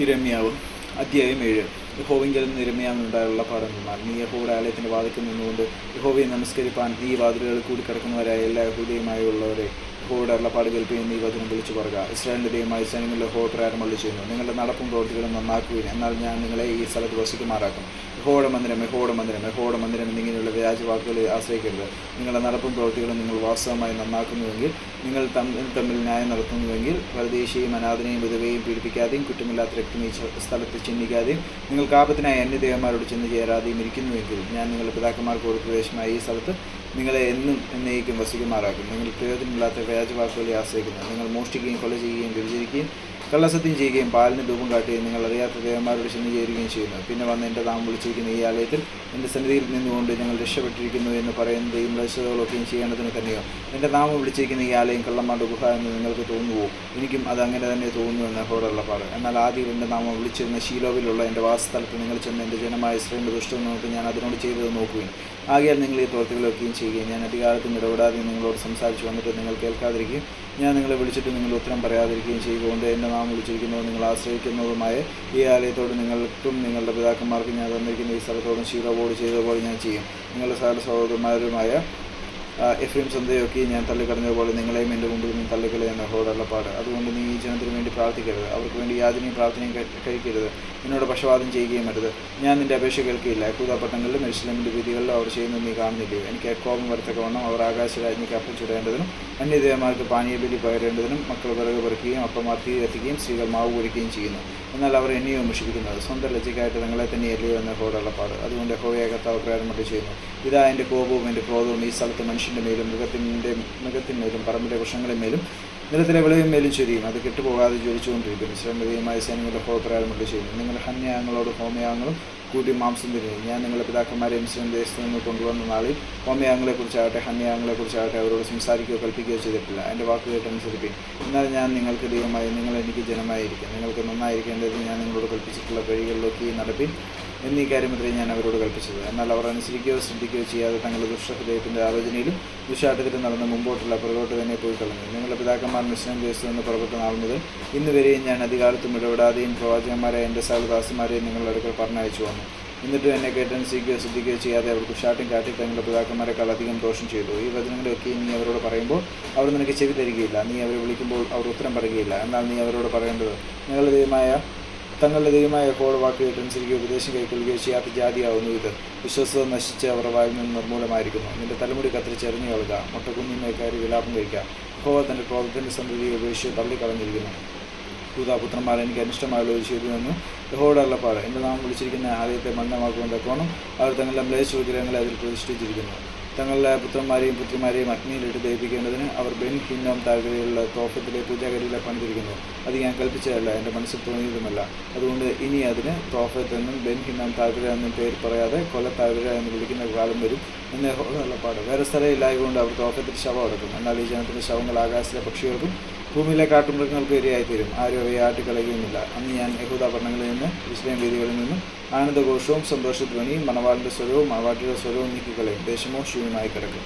ഇരമ്യാവ് അധ്യായം ഏഴ്. യഹോവിങ്കിൽ നിന്ന് ഇരമ്യാവിനുണ്ടായുള്ള പാഠന്മാർ നീ യഹോയുടെ ആലയത്തിന്റെ വാതിക്കൽ നിന്നുകൊണ്ട് യഹോവയെ നമസ്കരിപ്പാൻ ഈ വാതിലുകൾ കൂടി കിടക്കുന്നവരായ എല്ലാ യഹൂദയുമായുള്ളവരെ യഹോയുടെ അരുളപ്പാട് കേൾപ്പിയെന്ന് ഈ വചനം വിളിച്ചു പറയുക. ഇസ്രായേലിന്റെ ദൈവമായ സൈന്യങ്ങളിൽ യഹോ പ്രാരംഭം ചെയ്യുന്നു. നിങ്ങളുടെ നടപ്പും പ്രവൃത്തികളും നന്നാക്കുവിൻ. എന്നാൽ ഞാൻ നിങ്ങളെ ഈ സ്ഥലത്ത് വസിക്കുമാറാക്കും. യഹോയുടെ മന്ദിരം യഹോയുടെ മന്ദിരം യഹോയുടെ മന്ദിരം എന്നിങ്ങനെയുള്ള വ്യാജവാക്കുകളെ ആശ്രയിക്കരുത്. നിങ്ങളുടെ നടപ്പും പ്രവൃത്തികളും നിങ്ങൾ വാസ്തവമായി നന്നാക്കുന്നുവെങ്കിൽ നിങ്ങൾ തമ്മിൽ തമ്മിൽ ന്യായം നടത്തുന്നുവെങ്കിൽ പരദേശിയും അനാഥനെയും വിധവയും പീഡിപ്പിക്കാതെയും കുറ്റമില്ലാത്ത രക്തം ഈ സ്ഥലത്ത് ചിന്തിക്കാതെയും നിങ്ങൾക്ക് ആപത്തിനായി അന്യദേവന്മാരോട് ചെന്ന് ചേരാതെയും ഇരിക്കുന്നുവെങ്കിൽ ഞാൻ നിങ്ങളുടെ പിതാക്കന്മാർക്ക് കൊടുത്ത പ്രദേശമായി ഈ സ്ഥലത്ത് നിങ്ങളെ എന്നും എന്നേക്കും വസിക്കുമാറാക്കും. നിങ്ങൾ പ്രയോജനമില്ലാത്ത വ്യാജവാക്കുകളെ ആശ്രയിക്കുന്നു. നിങ്ങൾ മോഷ്ടിക്കുകയും കൊല ചെയ്യുകയും വ്യഭിചരിക്കുകയും കള്ളസത്യം ചെയ്യുകയും പാലിന് ധൂപം കാട്ടുകയും നിങ്ങൾ അറിയാത്ത ദേവന്മാരോട് ചെന്ന് ചേരുകയും ചെയ്യുന്നു. പിന്നെ വന്ന് എന്റെ നാം വിളിച്ചിരിക്കുന്ന ഈ ആലയത്തിൽ എന്റെ സന്നിധിയിൽ നിന്നുകൊണ്ട് ഞങ്ങൾ രക്ഷപ്പെട്ടിരിക്കുന്നു എന്ന് പറയുന്നത് ഈ ചെയ്യേണ്ടതിന് തന്നെയോ? എന്റെ നാമം വിളിച്ചിരിക്കുന്ന ഈ ആലയം കള്ളമാണ്ട് ഗുഹ എന്ന് നിങ്ങൾക്ക് തോന്നുവോ? എനിക്കും അത് അങ്ങനെ തന്നെ തോന്നുന്നു എന്ന് ഹോടുള്ള പാട് എന്നാൽ ആദ്യം എന്റെ നാമം വിളിച്ചിരുന്ന ശീലോവിലുള്ള എന്റെ വാസസ്ഥലത്ത് നിങ്ങൾ ചെന്ന് എന്റെ ജനമായ ശ്രീന്റെ ദുഷ്ടം നോക്കി ഞാൻ അതിനോട് ചെയ്തത് നോക്കുവിൻ. ആകയാൽ നിങ്ങൾ ഈ പ്രവൃത്തികളൊക്കെയും ചെയ്യുകയും ഞാൻ അധികാരത്തിൽ ഇടപെടാതെ നിങ്ങളോട് സംസാരിച്ചു വന്നിട്ട് നിങ്ങൾ കേൾക്കാതിരിക്കുകയും ഞാൻ നിങ്ങളെ വിളിച്ചിട്ട് നിങ്ങൾ ഉത്തരം പറയാതിരിക്കുകയും ചെയ്തുകൊണ്ട് എന്റെ നാം വിളിച്ചിരിക്കുന്നതും നിങ്ങൾ ആശ്രയിക്കുന്നതുമായ ഈ ആലയത്തോട് നിങ്ങൾക്കും നിങ്ങളുടെ പിതാക്കന്മാർക്കും ഞാൻ തന്നിരിക്കുന്ന ഈ സ്ഥലത്തോടും ശീലവോട് ചെയ്തതുപോലെ ഞാൻ ചെയ്യും. നിങ്ങളുടെ സകല സഹോദരന്മാരുമായ എഫ് എഫ്രീം സന്ധ്യയൊക്കെ ഞാൻ തള്ളിക്കളഞ്ഞതുപോലെ നിങ്ങളെയും എന്റെ മുമ്പിൽ നിന്ന് തള്ളിക്കളയുന്ന പാട് അതുകൊണ്ട് നീ ഈ ജനത്തിന് വേണ്ടി പ്രാർത്ഥിക്കരുത്. അവർക്ക് വേണ്ടി യാതിനെയും പ്രാർത്ഥനയും കഴി- കഴിക്കരുത്. എന്നോട് പക്ഷപാതം ചെയ്യുകയും അരുത്. ഞാൻ നിന്റെ അപേക്ഷ കേൾക്കുകയില്ല. കൂതാപട്ടങ്ങളിലും എരുസലേമിന്റെ വിധികളിലും അവർ ചെയ്യുന്നത് നീ കാണുന്നില്ലയോ? എനിക്ക് കോപം വരത്തക്കവണ്ണം അവർ ആകാശരാജ്ഞിക്ക് അപ്പം ചുടേണ്ടതിനും അന്യദേവന്മാർക്ക് പാനീയബലി പകരേണ്ടതിനും മക്കൾ വിറക് പറിക്കുകയും അപ്പമാർ തീ സ്ത്രീകൾ മാവ് പൊരിക്കുകയും ചെയ്യുന്നു. എന്നാൽ അവർ എന്നെയോ വിമർശിക്കുന്നത് സ്വന്തം ലജ്ജയ്ക്കായിട്ട് നിങ്ങളെ തന്നെയല്ലയോ എന്ന ഹോടുള്ള പാട്. അതുകൊണ്ട് ഹോയെ കർത്താവ് ചെയ്യുന്നു. ഇതാ എന്റെ കോപവും എന്റെ ക്രോധവും ഈ സ്ഥലത്ത് മനുഷ്യന്റെ മേലും മൃഗത്തിന്റെ മൃഗത്തിന്മേലും പറമ്പിലെ വൃക്ഷങ്ങളിന്മേലും നിലത്തിലെ വിളവിന്മേലും ചൊരിയും. അത് കെട്ടുപോകാതെ ജ്വലിച്ചുകൊണ്ടിരിക്കും ശ്രമതീയമായ സൈന്യങ്ങളുടെ ഹോ പ്രേരണമട്ട് ചെയ്യുന്നു. നിങ്ങൾ ഹന്യാങ്ങളോട് ഹോമയാങ്ങളും കൂട്ടി മാംസം തിരിഞ്ഞു ഞാൻ നിങ്ങളുടെ പിതാക്കന്മാരെ മുസ്ലിം ദേശത്ത് നിന്ന് കൊണ്ടുവന്ന നാളിൽ ഹോമയാങ്ങളെക്കുറിച്ചാകട്ടെ ഹന്യാങ്ങളെക്കുറിച്ചാകട്ടെ അവരോട് സംസാരിക്കുകയോ കൽപ്പിക്കുകയോ ചെയ്തിട്ടില്ല. എന്റെ വാക്ക് കേട്ടനുസരിപ്പിൻ. എന്നാൽ ഞാൻ നിങ്ങൾക്ക് ദൈവമായി നിങ്ങൾ എനിക്ക് ജനമായിരിക്കും. നിങ്ങൾക്ക് നന്നായിരിക്കേണ്ടത് ഞാൻ നിങ്ങളോട് കൽപ്പിച്ചിട്ടുള്ള വഴികളിലൊക്കെ നടപ്പിൻ എന്നീ കാര്യമത്രേ ഞാൻ അവരോട് കൽപ്പിച്ചത്. എന്നാൽ അവർ അനുസരിക്കുകയോ ശ്രദ്ധിക്കുകയോ ചെയ്യാതെ തങ്ങളുടെ ദുഷ്ടഹൃദയത്തിന്റെ ആലോചനയിലും ദുശാട്ടത്തിലും നടന്ന് മുമ്പോട്ടുള്ള പുറകോട്ട് തന്നെ പോയി കളഞ്ഞു. നിങ്ങളുടെ പിതാക്കന്മാർ മിശ്രം നിന്ന് പുറപ്പെട്ട നാൾ മുതൽ ഇന്ന് വരെയും ഞാൻ അധികാലത്തും ഇടപെടാതെയും പ്രവാചകന്മാരെ എന്റെ സകലദാസന്മാരെയും നിങ്ങളുടെ അടുക്കൽ പറഞ്ഞയച്ചു വന്നു. എന്നിട്ടും എന്നെ കേട്ടനുസരിക്കുകയോ ശ്രദ്ധിക്കുകയോ ചെയ്യാതെ അവർക്ക് ഷാട്ടും കാട്ടി തങ്ങളുടെ പിതാക്കന്മാരെക്കാൾ അധികം ദോഷം ചെയ്തു. ഈ വചനങ്ങളൊക്കെ നീ അവരോട് പറയുമ്പോൾ അവർ നിനക്ക് ചെവി തരികയില്ല. നീ അവരെ വിളിക്കുമ്പോൾ അവർ ഉത്തരം പറയുകയില്ല. എന്നാൽ നീ അവരോട് പറയേണ്ടത് നിങ്ങളുടെ ദൈവമായ തങ്ങളുടെ ദൈവമായ ഹോൾ വാക്ക് കേട്ടനുസരിക്കുകയോ ഉപദേശം കൈക്കൊള്ളുകയോ ചെയ്യാത്ത ജാതിയാവുന്നു ഇത്. വിശ്വസത നശിച്ച് അവർ വായിൽ നിന്ന് നിർമൂലമായിരിക്കുന്നു നിന്റെ തലമുടി കത്തിരിച്ചെറിഞ്ഞു കളുക മുട്ടക്കുഞ്ഞിനെ കയറി വിലാപം കഴിക്കുക. ഹോവ തന്റെ ക്രോധത്തിന്റെ സന്തതിയെ ഉപേക്ഷിച്ച് തള്ളിക്കളഞ്ഞിരിക്കുന്നു. ദൂതാപുത്രന്മാർ എനിക്ക് അനിഷ്ടമായുള്ള ഒരു ചെയ്തു യഹോയുടെ അള്ളപ്പാട് എന്റെ നാം വിളിച്ചിരിക്കുന്ന ആലയത്തെ മണ്ണമാക്കുവാൻ അവർ തങ്ങളുടെ മ്ലേച്ഛ വിഗ്രഹങ്ങളെ അതിൽ പ്രതിഷ്ഠിച്ചിരിക്കുന്നു. തങ്ങളുടെ പുത്രന്മാരെയും പുത്രിമാരെയും അഗ്നിയിലിട്ട് ദയിപ്പിക്കേണ്ടതിന് അവർ ബെൻ ഹിന്നോം താഴ്വരയിലുള്ള തോഫത്തിലെ പൂജാഗരിയിലെ പണിതിരിക്കുന്നു. അത് ഞാൻ കൽപ്പിച്ചതല്ല എന്റെ മനസ്സിൽ തോന്നിയതുമല്ല. അതുകൊണ്ട് ഇനി അതിന് തോഫത്ത് എന്നും ബെൻ ഹിന്നോം താഴ്വര എന്നും പേര് പറയാതെ കൊല താഴ്വര എന്ന് വിളിക്കുന്ന കാലം വരും. എന്ന് അരുളപ്പാട് വേറെ സ്ഥലം ഇല്ലായതുകൊണ്ട് അവർ തോക്കത്തിൽ ശവം അടക്കും എന്നാൽ ഈ ജനത്തിന്റെ ശവങ്ങൾ ആകാശത്തിലെ പക്ഷികൾക്കും ഭൂമിയിലെ കാട്ടുമൃഗങ്ങൾക്ക് ഇരയായിത്തീരും. ആരും അവയെ ആട്ടിക്കളയുകയുമില്ല അന്ന് ഞാൻ യഹൂദ പട്ടണങ്ങളിൽ നിന്ന് ഇസ്ലാം വേദികളിൽ നിന്നും ആനന്ദഘോഷവും സന്തോഷധ്വനിയും മണവാളിന്റെ സ്വരവും മണവാട്ടിയുടെ സ്വരവും നീക്കിക്കളയും. ദേശമോ ശൂന്യമായി കിടക്കും.